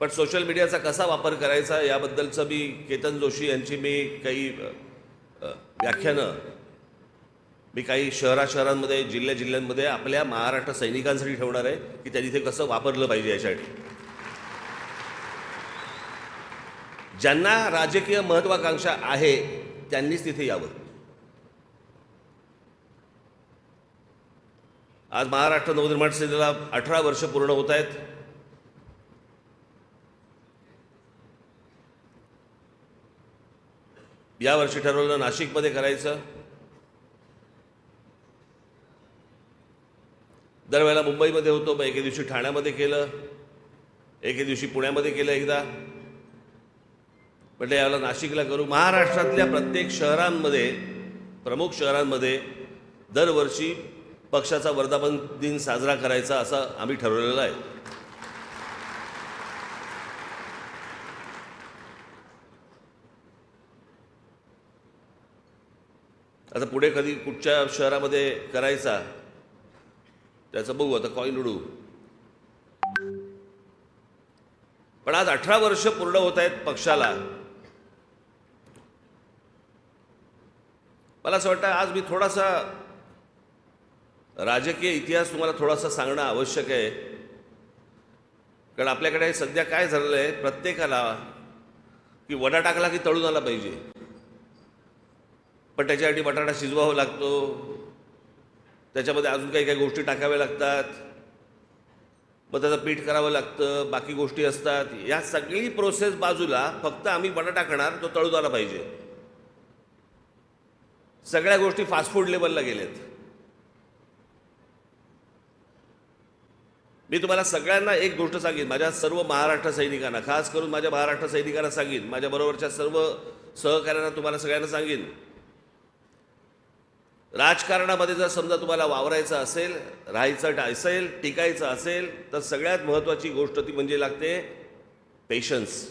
पण सोशल मीडियाचा कसा वापर करायचा याबद्दलचं मी केतन जोशी यांची मी काही व्याख्यानं मी काही शहरा शहरांमध्ये जिल्ह्या जिल्ह्यांमध्ये आपल्या महाराष्ट्र सैनिकांसाठी ठेवणार आहे की त्यांनी ते कसं वापरलं पाहिजे यासाठी ज्यांना राजकीय महत्वाकांक्षा आहे त्यांनीच तिथे यावं. आज महाराष्ट्र नवनिर्माण सेनेला अठरा वर्ष पूर्ण होत आहेत. यावर्षी ठरवलं नाशिकमध्ये करायचं. दरवेळेला मुंबईमध्ये होतो मग एके दिवशी ठाण्यामध्ये केलं एके दिवशी पुण्यामध्ये केलं एकदा. म्हटलं यावेळेला नाशिकला करू. महाराष्ट्रातल्या प्रत्येक शहरांमध्ये प्रमुख शहरांमध्ये दरवर्षी पक्षाचा वर्धापन दिन साजरा करायचा असं आम्ही ठरवलेलं आहे. आता पुढे कधी कुठच्या शहरामध्ये करायचा त्याचं बघू आता कॉईल उडू. पण आज अठरा वर्ष पूर्ण होत आहेत पक्षाला. मला असं वाटतं आज मी थोडासा राजकीय इतिहास तुम्हाला थोडासा सांगणं आवश्यक आहे. कारण आपल्याकडे सध्या काय झालेलं आहे प्रत्येकाला की वडा टाकला की तळून आला पाहिजे. पण त्याच्यासाठी बटाटा शिजवावा लागतो. त्याच्यामध्ये अजून काही काही गोष्टी टाकाव्या लागतात. मग त्याचं पीठ करावं लागतं. बाकी गोष्टी असतात. या सगळी प्रोसेस बाजूला फक्त आम्ही बटाटा टाकणार तो तळून आला पाहिजे. सगळ्या गोष्टी फास्ट फूड लेवलला गेलेत. मी तुम्हाला सगळ्यांना एक गोष्ट सांगेन. माझ्या सर्व महाराष्ट्र सैनिकांना खास करून माझ्या महाराष्ट्र सैनिकांना सांगेन. माझ्या बरोबरच्या सर्व सहकाऱ्यांना तुम्हाला सगळ्यांना सांगेन. राजकारणामध्ये जर समजा तुम्हाला वावरायचं असेल राहायचं असेल टिकायचं असेल तर सगळ्यात महत्त्वाची गोष्ट ती म्हणजे लागते पेशन्स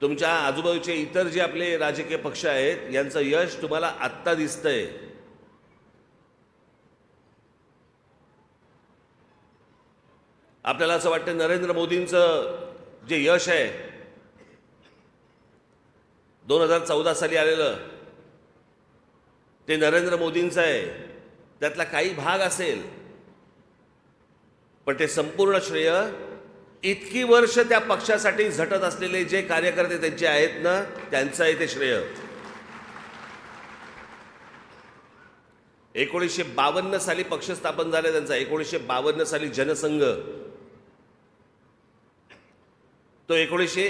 तुमच्या आजूबाजूचे इतर जे आपले राजकीय पक्ष आहेत यांचं यश तुम्हाला आत्ता दिसतंय. आपल्याला असं वाटतं नरेंद्र मोदींचं जे यश आहे दोन हजार चौदा साली आलेलं. ते नरेंद्र मोदींचं आहे. त्यातला काही भाग असेल. पण ते संपूर्ण श्रेय इतकी वर्ष त्या पक्षासाठी झटत असलेले जे कार्यकर्ते त्यांचे आहेत ना त्यांचं आहे ते श्रेय. एकोणीसशे बावन्न साली पक्ष स्थापन झाले त्यांचा. एकोणीसशे बावन्न साली जनसंघ. तो एकोणीसशे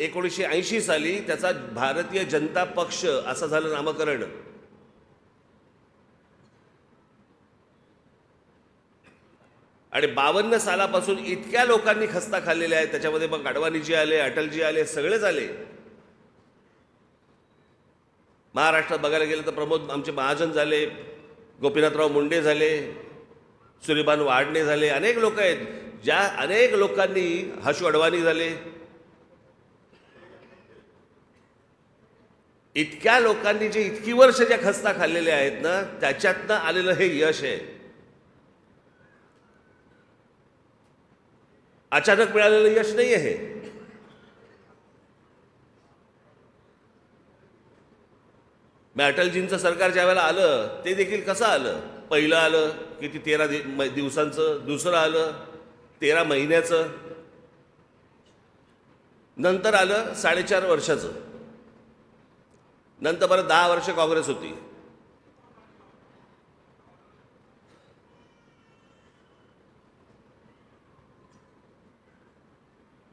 एकोणीसशे ऐंशी साली त्याचा भारतीय जनता पक्ष असं झालं नामकरण. आणि बावन्न सालापासून इतक्या लोकांनी खस्ता खाल्लेल्या आहेत त्याच्यामध्ये मग अडवाणीजी आले अटलजी आले सगळेच आले. महाराष्ट्रात बघायला गेलं तर प्रमोद आमचे महाजन झाले गोपीनाथराव मुंडे झाले सूर्यबान वाडणे झाले अनेक लोक आहेत. ज्या अनेक लोकांनी हशू अडवाणी झाले इतक्या लोकांनी जे इतकी वर्ष ज्या खस्ता खाल्लेल्या आहेत ना त्याच्यातनं आलेलं हे यश आहे. अचानक मिळालेलं यश नाही आहे. मग अटलजींचं सरकार ज्या वेळेला आलं ते देखील कसं आलं? पहिलं आलं किती तेरा दिवसांचं दुसरं आलं तेरा महिन्याचं. नंतर आलं साडेचार वर्षाचं. नंतर परत दहा वर्ष काँग्रेस होती.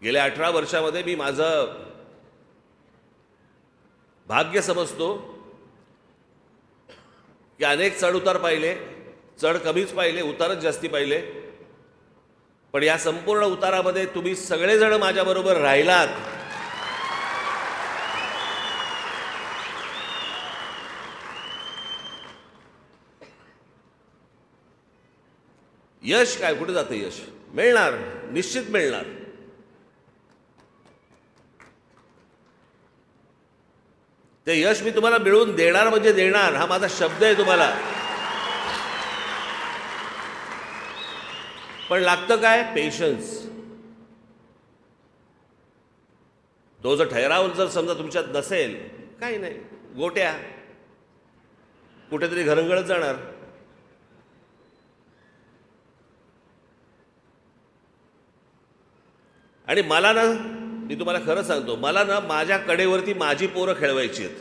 गेल्या अठरा वर्षामध्ये मी माझं भाग्य समजतो की अनेक चढ उतार पाहिले चढ कमीच पाहिले उतारच जास्ती पाहिले. पण या संपूर्ण उतारामध्ये तुम्ही सगळेजण माझ्याबरोबर राहिलात. यश काय? कुठे जातं यश? मिळणार निश्चित मिळणार. ते यश मी तुम्हाला मिळवून देणार म्हणजे देणार हा माझा शब्द आहे तुम्हाला. पण लागतं काय? पेशन्स तो जर ठराव जर समजा तुमच्यात नसेल काही नाही गोट्या. कुठेतरी घरंगळत जाणार. आणि मला ना मी तुम्हाला खरं सांगतो मला ना माझ्या कडेवरती माझी पोरं खेळवायची आहेत.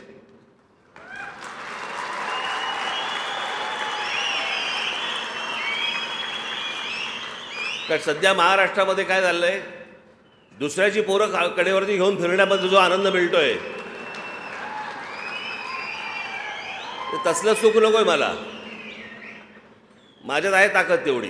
कारण सध्या महाराष्ट्रामध्ये काय झालंय? दुसऱ्याची पोरं कडेवरती घेऊन फिरण्यामध्ये जो आनंद मिळतोय. तसलं सुख नकोय मला. माझ्यात आहे ताकद तेवढी.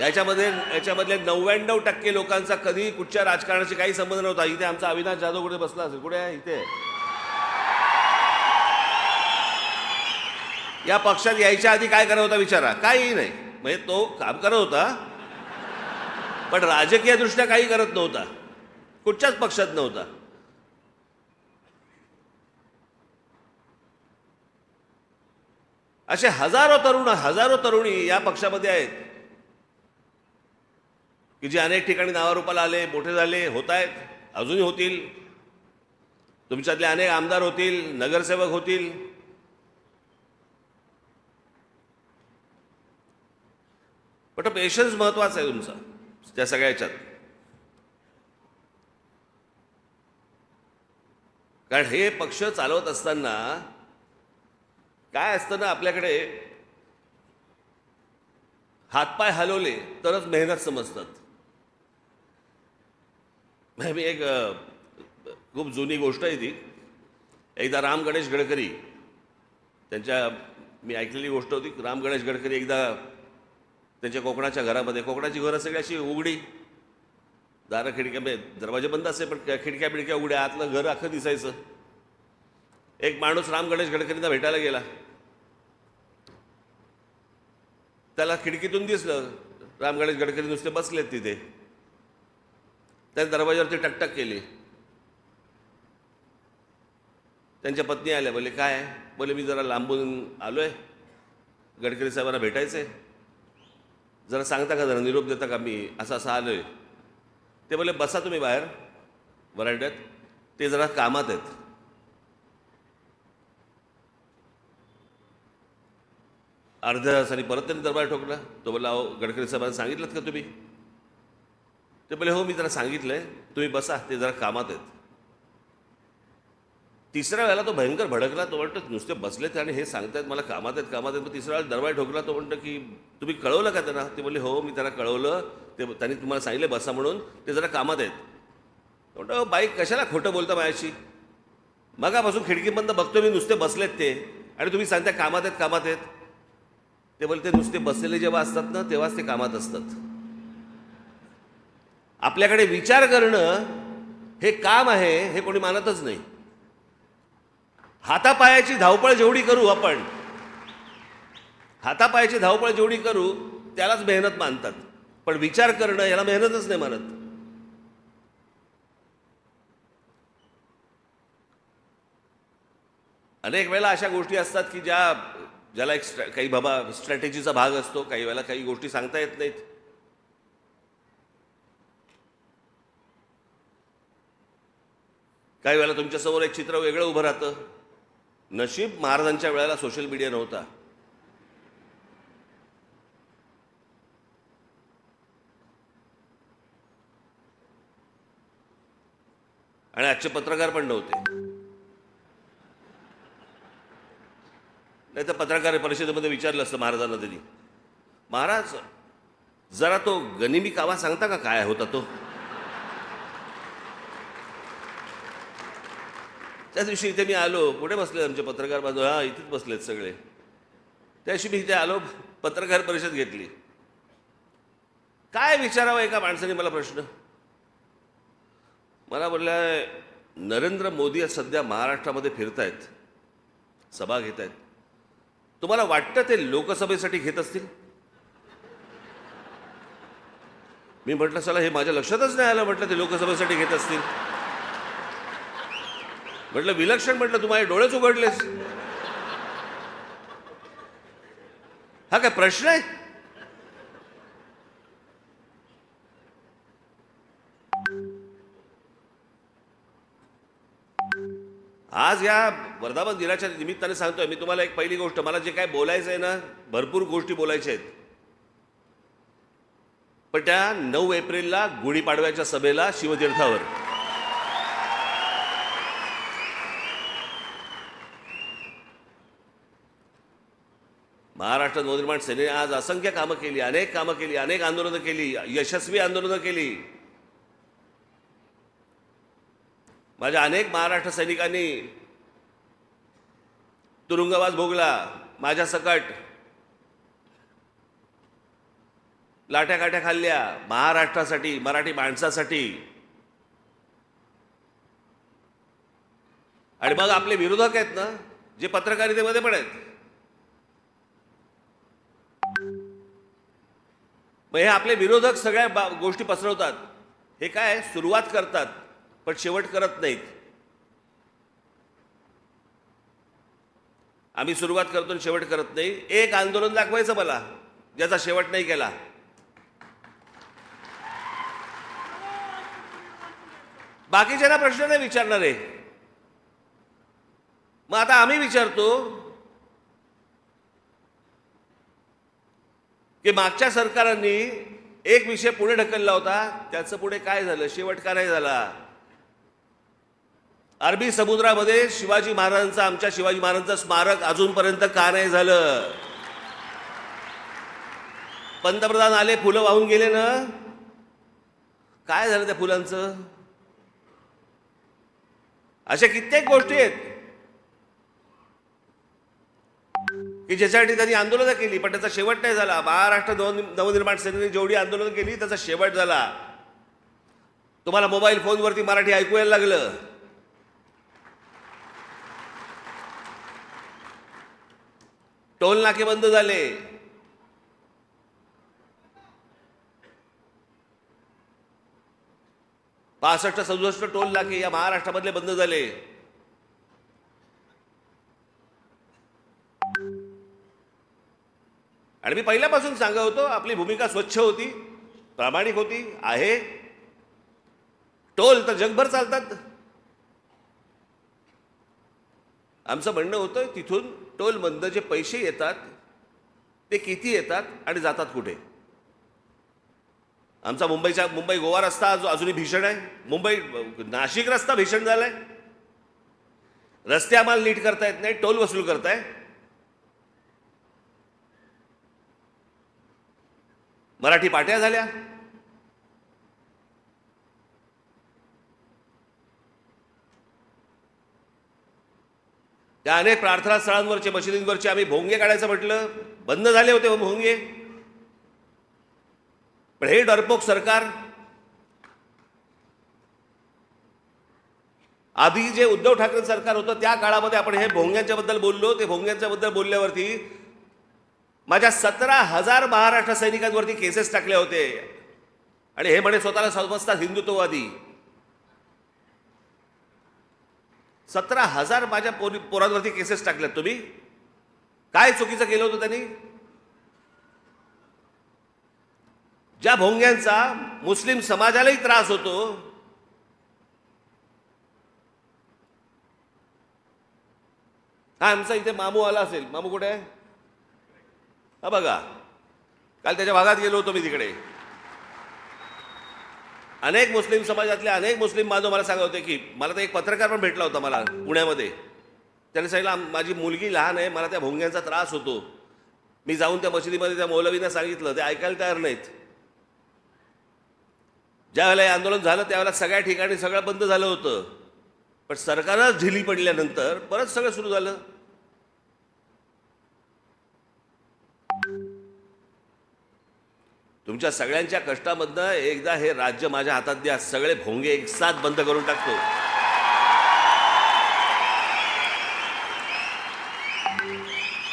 याच्यामध्ये याच्यामधले नव्याण्णव टक्के लोकांचा कधी कुठच्या राजकारणाशी काही संबंध नव्हता. इथे आमचा अविनाश जाधव कुठे बसला असेल? कुठे आहे? इथे. या पक्षात यायच्या आधी काय करत होता विचारा. काही नाही. म्हणजे तो काम करत होता. पण राजकीय दृष्ट्या काही करत नव्हता. कुठच्याच पक्षात नव्हता. असे हजारो तरुण हजारो तरुणी या पक्षामध्ये आहेत. की जे अनेक ठिकाणी नावारूपाला आले मोठे झाले होत आहेत अजूनही होतील. तुमच्यातले अनेक आमदार होतील नगरसेवक होतील. पण पेशन्स महत्त्वाचा आहे तुमचा त्या सगळ्या ह्याच्यात. कारण हे पक्ष चालवत असताना काय असतं ना आपल्याकडे हातपाय हलवले तरच मेहनत समजतात. मी एक खूप जुनी गोष्ट आहे ती. एकदा राम गणेश गडकरी त्यांच्या मी ऐकलेली गोष्ट होती राम गणेश गडकरी एकदा त्यांच्या कोकणाच्या घरामध्ये कोकणाची घरं सगळी अशी उघडी. दारं खिडक्या म्हणजे दरवाजे बंद असे पण खिडक्या बिडक्या उघड्या आतलं घर अख्खं दिसायचं. एक माणूस राम गणेश गडकरींना भेटायला गेला. त्याला खिडकीतून दिसलं राम गणेश गडकरी नुसते बसलेत तिथे. त्याने दरवाजावरती टकटक केली. त्यांच्या पत्नी आल्या बोले काय बोले मी जरा लांबून आलो आहे गडकरी साहेबांना भेटायचं आहे जरा सांगता का जरा? निरोप देता का मी? असं असं आहे ते बोले बसा तुम्ही बाहेर वरांड्यात ते जरा कामात आहेत. अर्ध्या तासाने परत त्यांनी दरबार ठोकला. तो बोला अहो गडकरी साहेबांना सांगितलं का तुम्ही? ते बोले हो मी त्यांना सांगितलं आहे तुम्ही बसा ते जरा कामात आहेत. तिसऱ्या वेळेला तो भयंकर भडकला तो म्हणतो नुसते बसलेत आणि हे सांगतायत मला कामात आहेत कामात आहेत. मग तिसऱ्या वेळेला दरवाजा ठोकला तो म्हणतो की तुम्ही कळवलं का त्यांना? ते बोले हो मी त्यांना कळवलं ते त्यांनी तुम्हाला सांगितलं बसा म्हणून ते जरा कामात आहेत. तो म्हणतो बाईक कशाला खोटं बोलता माझ्याशी? मगापासून खिडकीपर्यंत बघतो मी नुसते बसलेत ते. आणि तुम्ही सांगता कामात आहेत कामात आहेत. ते बोलते नुसते बसलेले जेव्हा असतात ना तेव्हाच ते कामात असतात. आपल्याकडे विचार करणं हे काम आहे हे कोणी मानतच नाही. हातापायाची धावपळ जेवढी करू आपण हातापायाची धावपळ जेवढी करू त्यालाच मेहनत मानतात. पण विचार करणं याला मेहनतच नाही मानत. अनेक वेळेला अशा गोष्टी असतात की ज्या ज्याला एक स्ट्रॅ काही बाबा स्ट्रॅटेजीचा भाग असतो काही वेळेला काही गोष्टी सांगता येत नाहीत. काही वेळेला तुमच्यासमोर एक चित्र वेगळं उभं राहतं. नशीब महाराजांच्या वेळेला सोशल मीडिया नव्हता. आणि आजचे पत्रकार पण नव्हते. नाही तर पत्रकार परिषदेमध्ये विचारलं असतं महाराजांना त्यांनी. महाराज जरा तो गनिमी कावा सांगता का काय होता तो? त्याच दिवशी इथे मी आलो. कुठे बसले आमचे पत्रकार बाजू? हां इथेच बसलेत सगळे. त्या दिवशी मी इथे आलो पत्रकार परिषद घेतली. काय विचारावं एका माणसाने मला प्रश्न? मला बोलल्या नरेंद्र मोदी सध्या महाराष्ट्रामध्ये फिरतायत. सभा घेत आहेत तुम्हाला वाटतं ते लोकसभेसाठी घेत असतील? मी म्हटलं चला हे माझ्या लक्षातच नाही आलं म्हटलं ते लोकसभेसाठी घेत असतील. म्हटलं विलक्षण म्हटलं तुम्हाला डोळेच उघडलेस. हा काय प्रश्न आहे? आज या वर्धापन दिनाच्या निमित्ताने सांगतोय मी तुम्हाला एक पहिली गोष्ट मला जे काय बोलायचं आहे ना भरपूर गोष्टी बोलायच्या आहेत. पण त्या नऊ एप्रिलला गुढीपाडव्याच्या सभेला शिवतीर्थावर. महाराष्ट्र नवनिर्माण सेनेने आज असंख्य कामं केली अनेक कामं केली अनेक आंदोलनं केली यशस्वी आंदोलनं केली. माझ्या अनेक महाराष्ट्र सैनिकांनी तुरुंगवास भोगला माझ्या सकट लाट्या काट्या खाल्ल्या महाराष्ट्रासाठी मराठी माणसासाठी. आणि मग आपले विरोधक आहेत ना जे पत्रकारितेमध्ये पण आहेत. मग हे आपले विरोधक सगळ्या बा गोष्टी पसरवतात. हे काय? सुरुवात करतात पण शेवट करत नाहीत. आम्ही सुरुवात करतो आणि शेवट करत नाही. एक आंदोलन दाखवायचं मला ज्याचा शेवट नाही केला. बाकीच्यांना प्रश्न नाही विचारणार. आहे मग आता आम्ही विचारतो की मागच्या सरकारांनी एक विषय पुढे ढकलला होता. त्याचं पुढे काय झालं? शेवट का नाही झाला. अरबी समुद्रामध्ये शिवाजी महाराजांचं आमच्या शिवाजी महाराजांचं स्मारक अजूनपर्यंत का नाही झालं? पंतप्रधान आले फुलं वाहून गेले ना? काय झालं त्या फुलांचं? अशा कित्येक गोष्टी आहेत. की ज्याच्यासाठी त्यांनी आंदोलनं केली पण त्याचा शेवट नाही झाला. महाराष्ट्र नव नवनिर्माण सेनेने जेवढी आंदोलनं केली त्याचा शेवट झाला. तुम्हाला मोबाईल फोनवरती मराठी ऐकू यायला लागलं. टोल नाके बंद झाले. पासष्ट सदुसष्ट टोल नाके या महाराष्ट्रामधले बंद झाले. आणि मी पहिल्यापासून सांगत होतो आपली भूमिका स्वच्छ होती प्रामाणिक होती आहे. टोल तर जगभर चालतात. आमचं म्हणणं होतं तिथून टोलमधनं जे पैसे येतात ते किती येतात आणि जातात कुठे? आमचा मुंबईचा मुंबई गोवा रस्ता अजून अजूनही भीषण आहे. मुंबई नाशिक रस्ता भीषण झालाय. रस्ते आम्हाला नीट करता येत नाही टोल वसूल करताय. मराठी पाट्या झाल्या. त्या अनेक प्रार्थना स्थळांवरचे मशिदींवरचे आम्ही भोंगे काढायचं म्हटलं. बंद झाले होते हो भोंगे. पण हे डरपोक सरकार आधी जे उद्धव ठाकरे सरकार होतं त्या काळामध्ये आपण हे भोंग्यांच्याबद्दल बोललो. ते भोंग्यांच्याबद्दल बोलल्यावरती माझ्या सतरा हजार महाराष्ट्र सैनिकांवरती केसेस टाकले होते. आणि हे म्हणे स्वतःला समजतात हिंदुत्ववादी. सतरा हजार माझ्या पोरी पोरांवरती केसेस टाकल्यात तुम्ही? काय चुकीचं केलं होतं त्यांनी? ज्या भोंग्यांचा मुस्लिम समाजालाही त्रास होतो हा आमचा इथे मामू आला असेल. मामू कुठे आहे? हा बघा. काल त्याच्या भागात गेलो होतो मी तिकडे. अनेक मुस्लिम समाजातले अनेक मुस्लिम बांधव मला सांगत होते की मला तर एक पत्रकार पण भेटला होता मला पुण्यामध्ये. त्याने सांगितलं माझी मुलगी लहान आहे मला त्या भोंग्यांचा त्रास होतो. मी जाऊन त्या मशिदीमध्ये त्या मौलवीनं सांगितलं ते ऐकायला तयार नाहीत. ज्या वेळेला हे आंदोलन झालं त्यावेळेला सगळ्या ठिकाणी सगळं बंद झालं होतं. पण सरकारच ढिली पडल्यानंतर परत सगळं सुरू झालं. तुमच्या सगळ्यांच्या कष्टामधनं एकदा हे राज्य माझ्या हातात द्या. सगळे भोंगे एक साथ बंद करून टाकतो.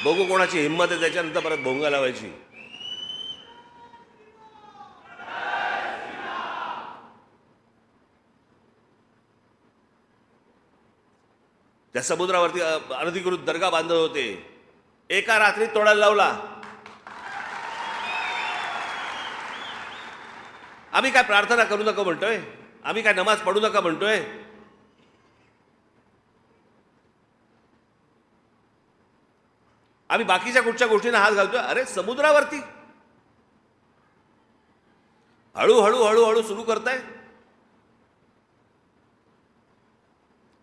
बघू कोणाची हिंमत आहे त्याच्यानंतर परत भोंगा लावायची. त्या समुद्रावरती अनधिकृत दर्गा बांधत होते. एका रात्रीत तोडायला लावला. आम्ही काय प्रार्थना करू नका म्हणतोय? आम्ही काय नमाज पडू नका म्हणतोय? आम्ही बाकीच्या कुठच्या गोष्टींना हात घालतोय? अरे समुद्रावरती. हळूहळू हळूहळू सुरू करताय.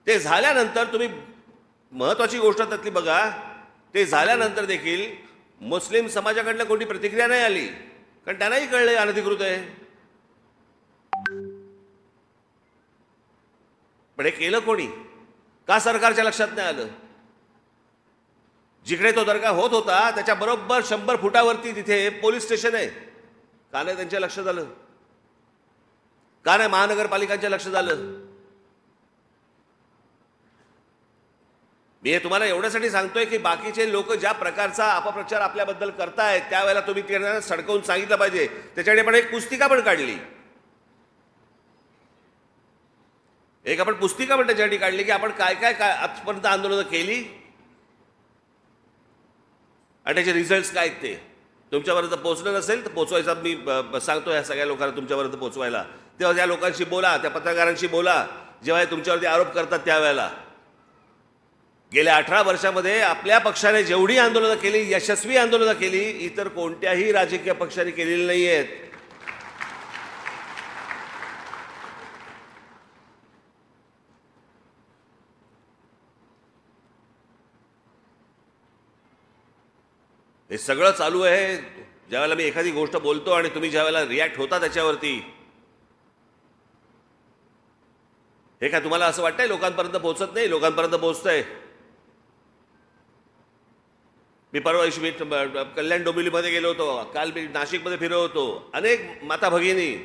ते झाल्यानंतर तुम्ही महत्वाची गोष्ट त्यातली बघा. ते झाल्यानंतर देखील मुस्लिम समाजाकडनं कोणती प्रतिक्रिया नाही आली. कारण त्यांनाही कळलं अनधिकृत आहे. पण हे केलं कोणी? का सरकारच्या लक्षात नाही आलं? जिकडे तो दर्गा होत होता त्याच्या बरोबर शंभर फुटावरती तिथे पोलीस स्टेशन आहे. का नाही त्यांच्या लक्षात आलं? का नाही महानगरपालिकांच्या लक्षात आलं? मी हे तुम्हाला एवढ्यासाठी सांगतोय की बाकीचे लोक ज्या प्रकारचा अपप्रचार आपल्याबद्दल करतायत त्यावेळेला तुम्ही त्यांना सडकवून सांगितलं पाहिजे. त्याच्याकडे पण एक पुस्तिका पण काढली. एक आपण पुस्तिका पण त्याच्यासाठी काढली की आपण काय काय काय आजपर्यंत आंदोलनं केली? आणि त्याचे रिझल्ट्स काय आहेत ते? तुमच्यापर्यंत पोचलं नसेल तर पोचवायचा मी सांगतो या सगळ्या लोकांना तुमच्यापर्यंत पोचवायला तेव्हा त्या लोकांशी बोला त्या पत्रकारांशी बोला जेव्हा हे तुमच्यावरती आरोप करतात त्यावेळेला. गेल्या अठरा वर्षामध्ये आपल्या पक्षाने जेवढी आंदोलनं केली यशस्वी आंदोलनं केली इतर कोणत्याही राजकीय पक्षाने केलेली नाही आहेत हे सगळं चालू आहे. ज्यावेळेला मी एखादी गोष्ट बोलतो आणि तुम्ही ज्यावेळेला रिॲक्ट होता त्याच्यावरती. हे काय तुम्हाला असं वाटतंय लोकांपर्यंत पोहोचत नाही? लोकांपर्यंत पोहोचतंय. मी परवा दिवशी मी कल्याण डोंबिवलीमध्ये गेलो होतो. काल मी नाशिकमध्ये फिरलो होतो. अनेक माता भगिनी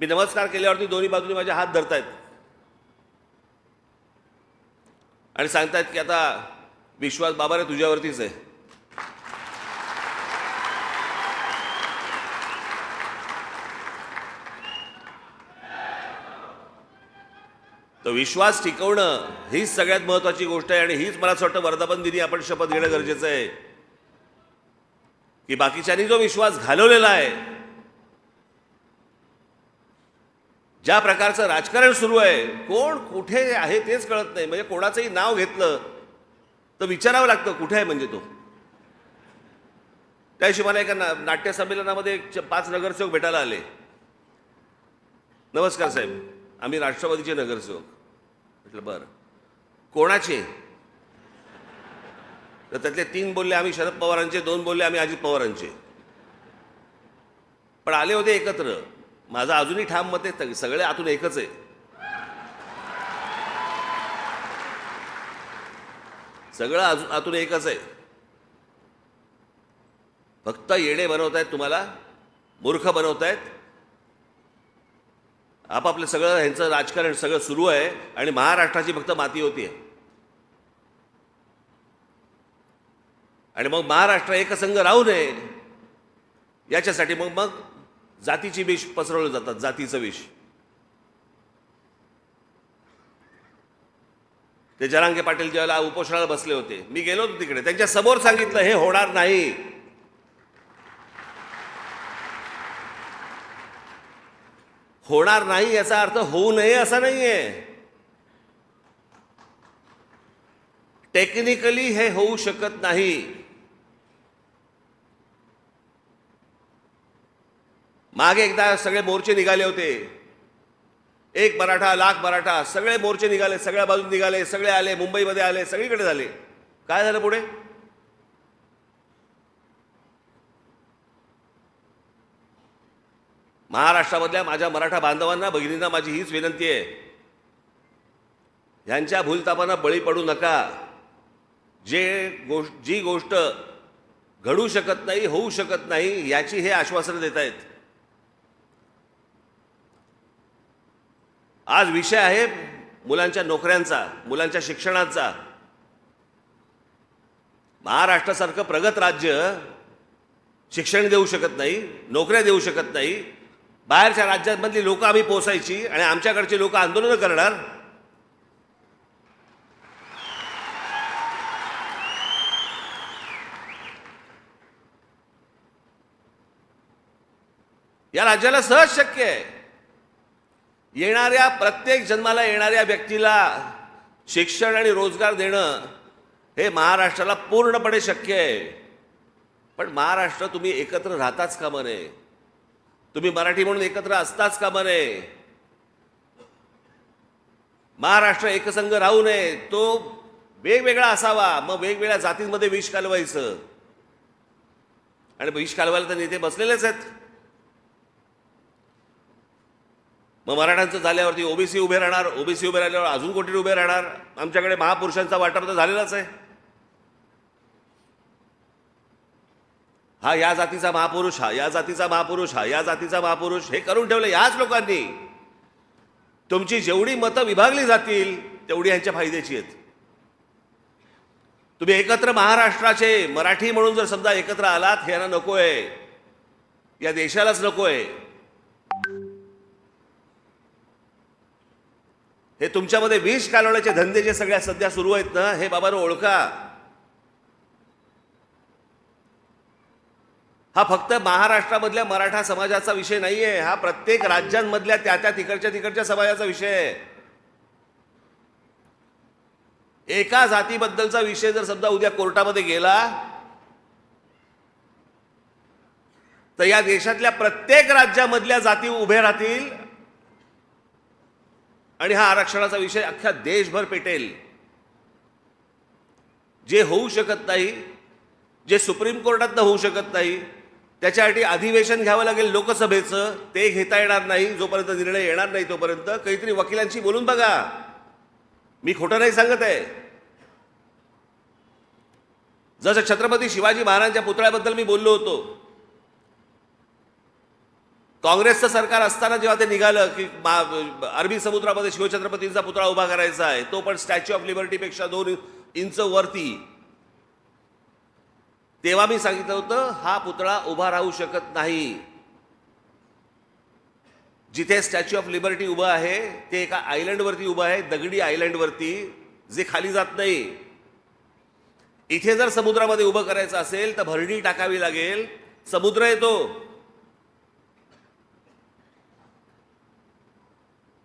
मी नमस्कार केल्यावरती दोन्ही बाजूनी माझे हात धरतायत. आणि सांगतायत की आता विश्वास बाबा रे तुझ्यावरतीच आहे. तर विश्वास टिकवणं हीच सगळ्यात महत्वाची गोष्ट आहे आणि हीच मला असं वाटतं वर्धापन दिनी आपण शपथ घेणं गरजेचं आहे. की बाकीच्यांनी जो विश्वास घालवलेला आहे ज्या प्रकारचं राजकारण सुरू आहे कोण कुठे आहे तेच कळत नाही. म्हणजे कोणाचंही नाव घेतलं तर विचारावं लागतं कुठे आहे म्हणजे तो. त्या मला एका ना- नाट्य संमेलनामध्ये एक पाच नगरसेवक भेटायला आले. नमस्कार साहेब. आम्ही राष्ट्रवादीचे नगरसेवक. म्हटलं बरं. कोणाचे? तर त्यातले तीन बोलले आम्ही शरद पवारांचे. दोन बोलले आम्ही अजित पवारांचे. पण आले होते एकत्र. माझं अजूनही ठाम मत आहे सगळे आतून एकच आहे. सगळं अजून आतून एकच आहे. फक्त येडे बनवतायत तुम्हाला मूर्ख बनवतायत आपापलं सगळं ह्यांचं राजकारण सगळं सुरू आहे आणि महाराष्ट्राची फक्त माती होती. आहे आणि मग महाराष्ट्र एकसंघ राहू नये याच्यासाठी मग मग जातीची विष पसरवलं जातात जातीचं विष. ते जरांगे पाटील ज्यावेळेला उपोषणाला बसले होते मी गेलो होतो तिकडे त्यांच्यासमोर सांगितलं हे होणार नाही. होणार नाही याचा अर्थ होऊ नये असा नाही आहे टेक्निकली हे होऊ शकत नाही. मागे एकदा सगळे मोर्चे निघाले होते. एक मराठा लाख मराठा सगळे मोर्चे निघाले सगळ्या बाजून निघाले सगळे आले मुंबईमध्ये आले सगळीकडे झाले. काय झालं पुढे? महाराष्ट्रामधल्या माझ्या मराठा बांधवांना भगिनींना माझी हीच विनंती आहे. ह्यांच्या भूलतापांना बळी पडू नका. जे गोष्ट जी गोष्ट घडू शकत नाही होऊ शकत नाही याची हे आश्वासनं देत आहेत. आज विषय आहे मुलांच्या नोकऱ्यांचा मुलांच्या शिक्षणाचा. महाराष्ट्रासारखं प्रगत राज्य शिक्षण देऊ शकत नाही नोकऱ्या देऊ शकत नाही बाहेरच्या राज्यांमधली लोक आम्ही पोचायची आणि आमच्याकडची लोक आंदोलनं करणार? या राज्याला सहज शक्य आहे. येणाऱ्या प्रत्येक जन्माला येणाऱ्या व्यक्तीला शिक्षण आणि रोजगार देणं हे महाराष्ट्राला पूर्णपणे शक्य आहे. पण महाराष्ट्र तुम्ही एकत्र राहताच का नये तुम्ही मराठी म्हणून एकत्र असताच का नये महाराष्ट्र एकसंघ राहू नये तो वेगवेगळा असावा मग वेगवेगळ्या जातींमध्ये विष कालवायचं. आणि विष कालवायला तर नेते बसलेलेच आहेत. मग मराठ्यांचं झाल्यावरती ओबीसी उभे राहणार ओबीसी उभे राहिल्यावर अजून कोटी उभे राहणार? आमच्याकडे महापुरुषांचा वाटप तर झालेलाच आहे. हा या जातीचा महापुरुष हा या जातीचा महापुरुष हा या जातीचा महापुरुष हे करून ठेवलं याच लोकांनी. तुमची जेवढी मतं विभागली जातील तेवढी यांच्या फायद्याची आहेत. तुम्ही एकत्र महाराष्ट्राचे मराठी म्हणून जर समजा एकत्र आलात हे यांना नको आहे या देशालाच नको आहे हे तुमच्यामध्ये विष कालवण्याचे धंदे जे सगळ्या सध्या सुरू आहेत ना हे बाबांनो ओळखा. हा फक्त महाराष्ट्रामधल्या मराठा समाजाचा विषय नाही आहे हा प्रत्येक राज्यांमधल्या त्या त्या तिकडच्या तिकडच्या समाजाचा विषय आहे. एका जातीबद्दलचा विषय जर समजा उद्या कोर्टामध्ये गेला तर या देशातल्या प्रत्येक राज्यामधल्या जाती उभे राहतील आणि हा आरक्षणाचा विषय अख्ख्या देशभर पेटेल. जे होऊ शकत नाही जे सुप्रीम कोर्टातनं होऊ शकत नाही त्याच्यासाठी अधिवेशन घ्यावं लागेल लोकसभेचं ते घेता येणार नाही जोपर्यंत निर्णय येणार नाही तोपर्यंत. काहीतरी वकिलांशी बोलून बघा. मी खोटं नाही सांगत आहे. जसं छत्रपती शिवाजी महाराजांच्या पुतळ्याबद्दल मी बोललो होतो. काँग्रेसचं सरकार असताना जेव्हा ते निघालं की अरबी समुद्रामध्ये शिवछत्रपतींचा पुतळा उभा करायचा आहे तो पण स्टॅच्यू ऑफ लिबर्टीपेक्षा दोन इंच वरती. तेव्हा मी सांगितलं होतं हा पुतळा उभा राहू शकत नाही. जिथे स्टॅच्यू ऑफ लिबर्टी उभं आहे ते एका आयलंडवरती उभं आहे दगडी आयलंडवरती जे खाली जात नाही. इथे जर समुद्रामध्ये उभं करायचं असेल तर भरणी टाकावी लागेल. समुद्र येतो.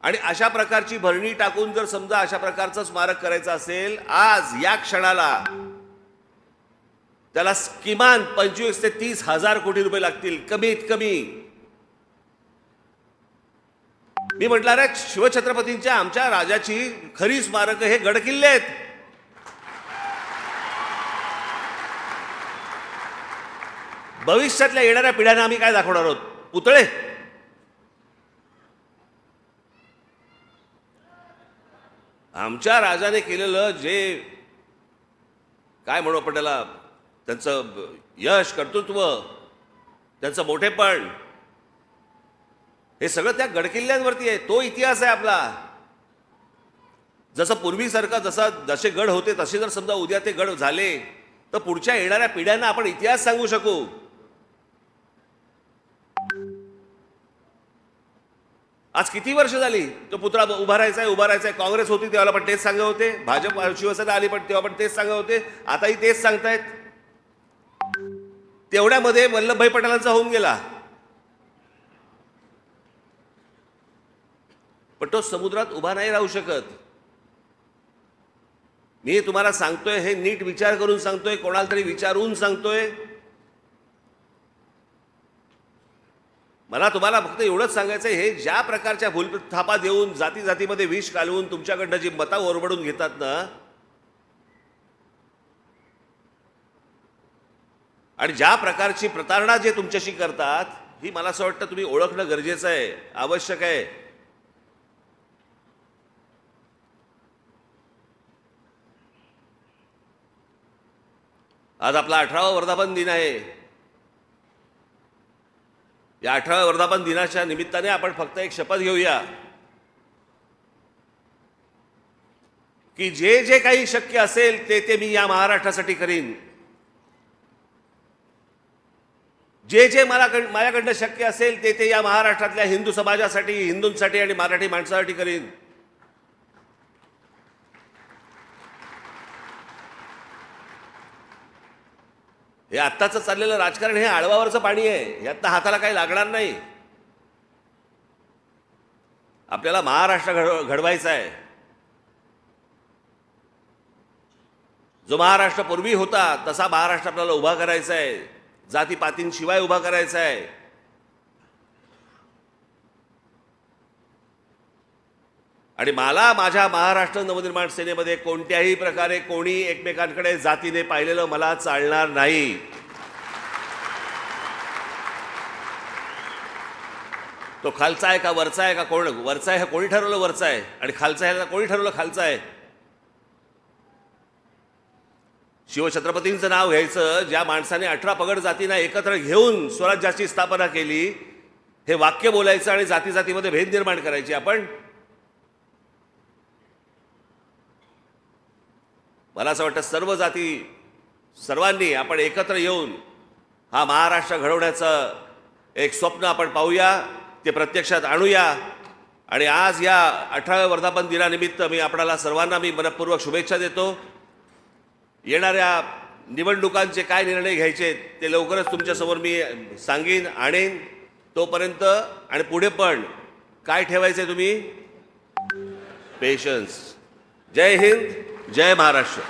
आणि अशा प्रकारची भरणी टाकून जर समजा अशा प्रकारचं स्मारक करायचं असेल आज या क्षणाला त्याला किमान पंचवीस ते तीस हजार कोटी रुपये लागतील. कमीत कमी. मी म्हटलं रे शिवछत्रपतींच्या आमच्या राजाची खरी स्मारक हे गडकिल्ले आहेत. भविष्यातल्या येणाऱ्या पिढ्यांना आम्ही काय दाखवणार आहोत? पुतळे. आमच्या राजाने केलेलं जे काय म्हणू आपण त्याला त्यांचं यश कर्तृत्व त्यांचं मोठेपण हे सगळं त्या गडकिल्ल्यांवरती आहे. तो इतिहास आहे आपला. जसं पूर्वीसारखा जसा जसे गड होते तसे जर समजा उद्या ते गड झाले तर पुढच्या येणाऱ्या पिढ्यांना आपण इतिहास सांगू शकू. आज किती वर्ष झाली? तो पुतळा उभा राहायचा आहे उभा राहायचा आहे काँग्रेस होती तेव्हा पण तेच सांगत होते. भाजप शिवसेना आली पण तेव्हा पण तेच सांगत होते. आताही तेच सांगतायत. तेवढ्यामध्ये वल्लभभाई पटेलांचा होऊन गेला. पण तो समुद्रात उभा नाही राहू शकत. मी तुम्हाला सांगतोय हे नीट विचार करून सांगतोय कोणाला तरी विचारून सांगतोय. मला तुम्हाला फक्त एवढंच सांगायचं आहे, हे ज्या प्रकारच्या भूलथापा देऊन जाती जातीमध्ये विष घालवून तुमच्याकडनं जी मता ओरबडून घेतात ना आणि ज्या प्रकारची प्रतारणा जे तुमच्याशी करतात ही मला असं वाटतं तुम्ही ओळखणं गरजेचं आहे आवश्यक आहे. आज आपला अठरावा वर्धापन दिन आहे. या अठराव्या वर्धापन दिनाच्या निमित्ताने आपण फक्त एक शपथ घेऊया. की जे जे काही शक्य असेल ते ते मी या महाराष्ट्रासाठी करीन. जे जे मला कड- माझ्याकडनं शक्य असेल ते ते या महाराष्ट्रातल्या हिंदू समाजासाठी हिंदूंसाठी आणि मराठी माणसासाठी करीन. हे आत्ताचं चाललेलं राजकारण हे आळवावरचं पाणी आहे. यातनं हाताला काही लागणार नाही. आपल्याला महाराष्ट्र घड घडवायचा आहे. जो महाराष्ट्र पूर्वी होता तसा महाराष्ट्र आपल्याला उभा करायचा आहे. जातीपातींशिवाय उभा करायचा आहे. आणि मला माझ्या महाराष्ट्र नवनिर्माण सेनेमध्ये कोणत्याही प्रकारे कोणी एकमेकांकडे जातीने पाहिलेलं मला चालणार नाही. तो खालचा आहे का वरचा आहे का कोण? वरचा आहे कोणी ठरवलं वरचा आहे? आणि खालचा आहे कोणी ठरवलं खालचा आहे? शिवछत्रपतींचं नाव घ्यायचं ज्या माणसाने अठरा पगड जातींना एकत्र घेऊन स्वराज्याची स्थापना केली हे वाक्य बोलायचं आणि जाती जातीमध्ये भेद निर्माण करायची आपण. मला असं वाटतं सर्व जाती सर्वांनी आपण एकत्र येऊन हा महाराष्ट्र घडवण्याचं एक स्वप्न आपण पाहूया ते प्रत्यक्षात आणूया. आणि आज या अठराव्या वर्धापन दिनानिमित्त मी आपणाला सर्वांना मी मनपूर्वक शुभेच्छा देतो. येणाऱ्या निवडणुकांचे काय निर्णय घ्यायचे ते लवकरच तुमच्यासमोर मी सांगेन आणेन. तोपर्यंत आणि पुढे पण काय ठेवायचे तुम्ही? पेशन्स जय हिंद जय महाराष्ट्र.